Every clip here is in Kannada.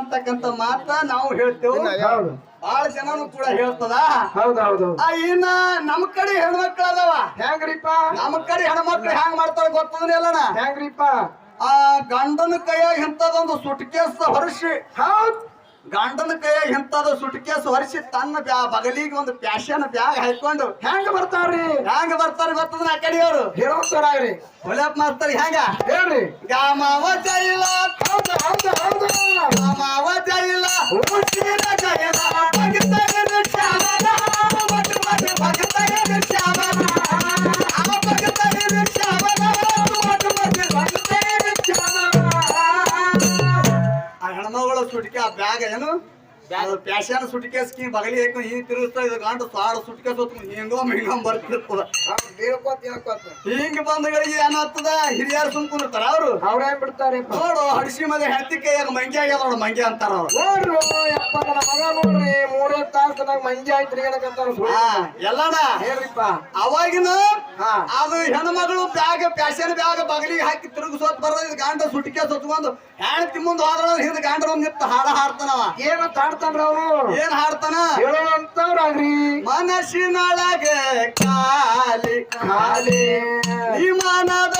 ಅಂತಕ್ಕಂತ ಮಾತ ನಾವು ಹೇಳ್ತೇವೆ. ಹೌದು. ಬಹಳ ಜನನು ಕೂಡ ಹೇಳ್ತದ. ಹೌದು ಹೌದು ಆ, ಇನ್ನ ನಮ್ ಕಡೆ ಹೆಣ್ಮಕ್ಳು ಅದಾವ. ಹೆಂಗ್ರಿಪ್ಪ? ನಮ್ ಕಡೆ ಹೆಣ್ಮಕ್ಳು ಹೆಂಗ್ ಮಾಡ್ತಾರ ಗೊತ್ತದನ ಎಲ್ಲಣ ಹೆಂಗ್ರಿಪ್ಪ? ಆ ಗಂಡನ ಕೈಯಾಗ ಇಂಥದೊಂದು ಸುಟ್ಕೇಸ್ ಹೊರಸಿ. ಹೌದ್. ಗಂಡನ ಕೈಯ ಇಂಥದ ಸುಟ್ಕೇಸ್ ಹೊರಿಸಿ ತನ್ನ ಬ್ಯಾ ಬಗಲಿಗೆ ಒಂದು ಪ್ಯಾಶನ್ ಬ್ಯಾಗ್ ಹಾಕೊಂಡು ಹೆಂಗ್ ಬರ್ತಾರ್ರಿ? ಹೆಂಗ್ ಬರ್ತಾರ ಗೊತ್ತದ ಆ ಕಡೆಯವರು? ಹೇಳೋತಾರ್ರಿ ಹೊಲಪ್ ಮಾಡ್ತಾರ ಹೆಂಗ? ಹೇಳ್ರಿ. ಗಾಮವ ಜೈಲ. ಹೆಣ್ಮಗಳ ಸುಟಿಕೆ ಆ ಬ್ಯಾಗ್ ಏನು ಪ್ಯಾಶನ್ ಸುಟಿಕೆಸ್ಕಿ ಬಗಲಿ ಹಾಕೊಂಡು ಹಿಂಗ್ ತಿರುಗಿಸ್ತಾ ಇದು ಸಾರು ಸಾಡು ಸುಟಿಕೆ ಹೊತ್ಕೊಂಡು ಹಿಂಗೋ ಹಿಂಗೋ ಬರ್ತಿರ್ತದ. ಹೇಳ್ಕೊತ ಹೇಳ್ಕೊತ ಹಿಂಗ್ ಬಂದಗಳಿಗೆ ಏನಾಗ್ತದ? ಹಿರಿಯರು ಸುಮ್ ಕುಂದಿರ್ತಾರ ಅವ್ರು. ಅವ್ರೇನ್ ಬಿಡ್ತಾರೆ? ನೋಡು ಹಡಿಸಿ ಮದೆ ಹೆಂಡತಿ ಕೈಯಾಗ ಮಂಜೆ ಆಗ್ಯದ ನೋಡು ಮಂಜೆ ಅಂತಾರ ಅವ್ರು. ನೋಡ್ರಿ ಯಪ್ಪ ನನ್ನ ಮಗ ನೋಡ್ರಿ ಮೂರೇ ತಾಸನಾಗ ಮಂಜಿ ಆಯ್ತು ಹೇಳ್ರಿಪ್ಪ. ಅವಾಗಿನ ಹಾ. ಅದು ಹೆಣ್ಮಗಳು ಬ್ಯಾಗ್ ಪ್ಯಾಶನ್ ಬ್ಯಾಗ್ ಬಗಲಿಗೆ ಹಾಕಿ ತಿರುಗಿಸೋತ್ ಬರೋದು ಇದು ಗಾಂಡ ಸುಟಿಕೆ ಸೊತ್ಕೊಂಡು ಹೆಣ್ತಿ ಮುಂದೆ ಹೋದ್ರ ಹಿಂದ್ ಗಾಂಡ ಒಂದ್ ನಿಂತ ಹಾಡ ಹಾಡ್ತಾನವ. ಏನ ತಾಡ್ತಾನ್ರಿ ಅವನು ಏನ್ ಹಾಡ್ತಾನ? ಹೇಳುವಂತವ್ರಿ ಮನಸ್ಸಿನೊಳಗೆ ಖಾಲಿ ಖಾಲಿ. ವಿಮಾನದೊಳಗೆ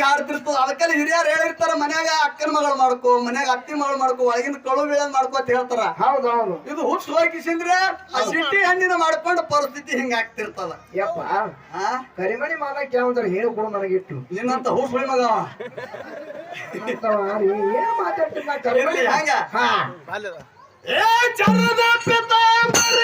ಹಿಂಗ ಆಡ್ತಿರ್ತದ ಅದಕ್ಕೆಲ್ಲ ಹಿರಿಯರು ಹೇಳಿರ್ತಾರ ಮನ್ಯಾಗ ಅಕ್ಕನ ಮಗಳು ಮಾಡ್ಕೋ ಮನ್ಯಾಗ ಅತ್ತಿ ಮಗಳು ಮಾಡ್ಕೋ ಒಳಗಿನ ಕಳು ಬೀಳದ್ ಮಾಡ್ಕೋ ಅಂತ ಹೇಳ್ತಾರ. ಹೌದು ಹೌದು. ಇದು ಹುಟ್ಟು ಹೋಗಿಸಿಂದ್ರೆ ಆ ಸಿಟ್ಟಿ ಹಣ್ಣಿನ ಮಾಡ್ಕೊಂಡು ಪರಿಸ್ಥಿತಿ ಹಿಂಗ ಆಗ್ತಿರ್ತದ. ಯಪ್ಪ. ಕರಿಮಣಿ ಮಾಡಕ್ ಯಾವ್ದಾರ ಹೇಳಿ ಕೊಡು ಇಟ್ಟು ನಿನ್ನಂತ ಹುಟ್ಟು ಹುಳಿ ಮಗ ಅವ. ಏನ್ ಮಾತಾಡ್ತೀನಿ ನಾ ಕರಿಮಣಿ ಇರ್ಲಿ, ಹಂಗ? ಹಾ. ಏ ಚರದ ಪಿತಾಂಬರ